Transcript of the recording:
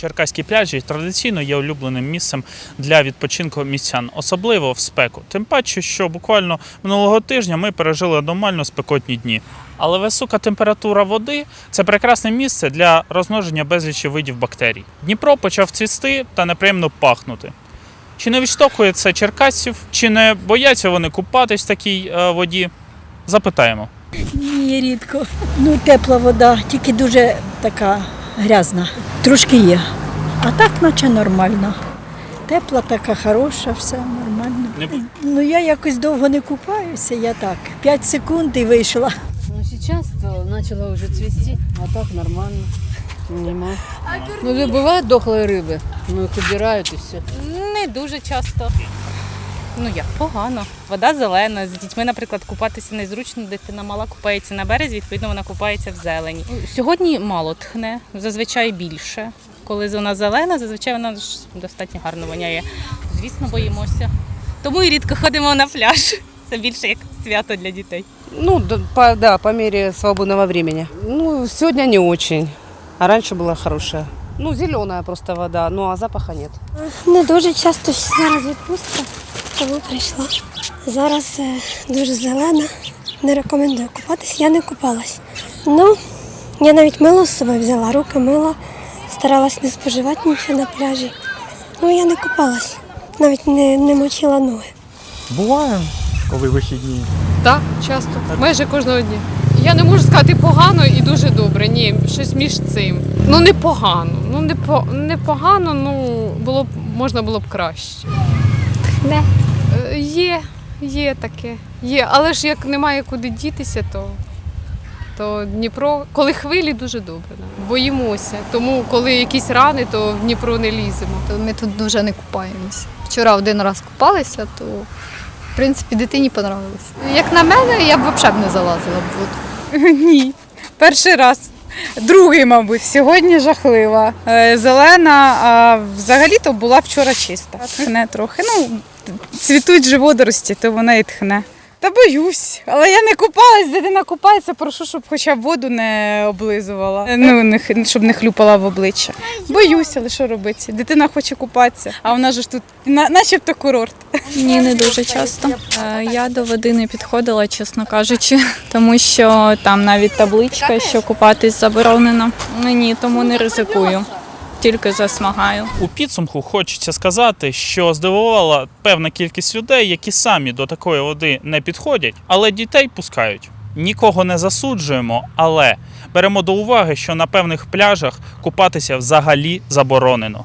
Черкаські пляжі традиційно є улюбленим місцем для відпочинку містян, особливо в спеку. Тим паче, що буквально минулого тижня ми пережили аномально спекотні дні. Але висока температура води це прекрасне місце для розмноження безлічі видів бактерій. Дніпро почав цвісти та неприємно пахнути. Чи не відштовхує це черкасців, чи не бояться вони купатись в такій е, воді? Запитаємо. Ні, рідко. Ну, тепла вода, тільки дуже така грязна. Трошки є. А так, наче нормально. Тепла така хороша, все нормально. Не- Ну я якось довго не купаюся, я так. 5 секунд і вийшла. Ну, сейчас то начало уже цвести, а так нормально. Нема. Ну, да, бывают дохлые рыбы, ну их убирают и все. Не дуже часто. Ну як, погано. Вода зелена. З дітьми, наприклад, купатися незручно, дитина мала купається на березі, відповідно, вона купається в зелені. Сьогодні мало тхне, зазвичай більше. Коли вона зелена, зазвичай вона ж достатньо гарно воняє. Звісно, боїмося. Тому і рідко ходимо на пляж. Це більше як свято для дітей. Ну, да, по, да, по мере свободного времени. Ну, сегодня не очень, а раньше была хорошая. Ну, зеленая просто вода, ну а запаха нет. Не дуже часто зараз відпустка, тому прийшла. Зараз е, дуже зелена. Не рекомендую купатись, я не купалась. Ну, я навіть мило з собою взяла, руки мила, старалась не споживати нічого на пляжі. Ну, я не купалась, навіть не, не мочила ноги. Буває, коли вихідні. Так, часто. Майже кожного дня. Я не можу сказати погано і дуже добре. Ні, щось між цим. Ну не погано. Ну не по не погано, ну було б можна було б краще. Де? Є, є таке. Є. Але ж як немає куди дітися, то, то Дніпро, коли хвилі, дуже добре. Боїмося. Тому коли якісь рани, то в Дніпро не ліземо. Ми тут дуже не купаємось. Вчора один раз купалися, то в принципі дитині понравилось. Як на мене, я б взагалі б не залазила в воду. Ні, перший раз. Другий, мабуть, сьогодні жахлива. Е, Зелена, а взагалі-то була вчора чиста. Тхне трохи. Ну, цвітуть же водорості, то вона і тхне. Та боюсь, але я не купалась, дитина купається, прошу, щоб хоча б воду не облизувала. Ну, не, щоб не хлюпала в обличчя. Боюсь, але що робити? Дитина хоче купатися, а вона ж тут на- начебто курорт. Ні, не дуже часто. Е, Я до води не підходила, чесно кажучи, тому що там навіть табличка, що купатись заборонено. Ну, Ні, тому не ризикую. Тільки засмагаю. У підсумку хочеться сказати, що здивувала певна кількість людей, які самі до такої води не підходять, але дітей пускають. Нікого не засуджуємо, але беремо до уваги, що на певних пляжах купатися взагалі заборонено.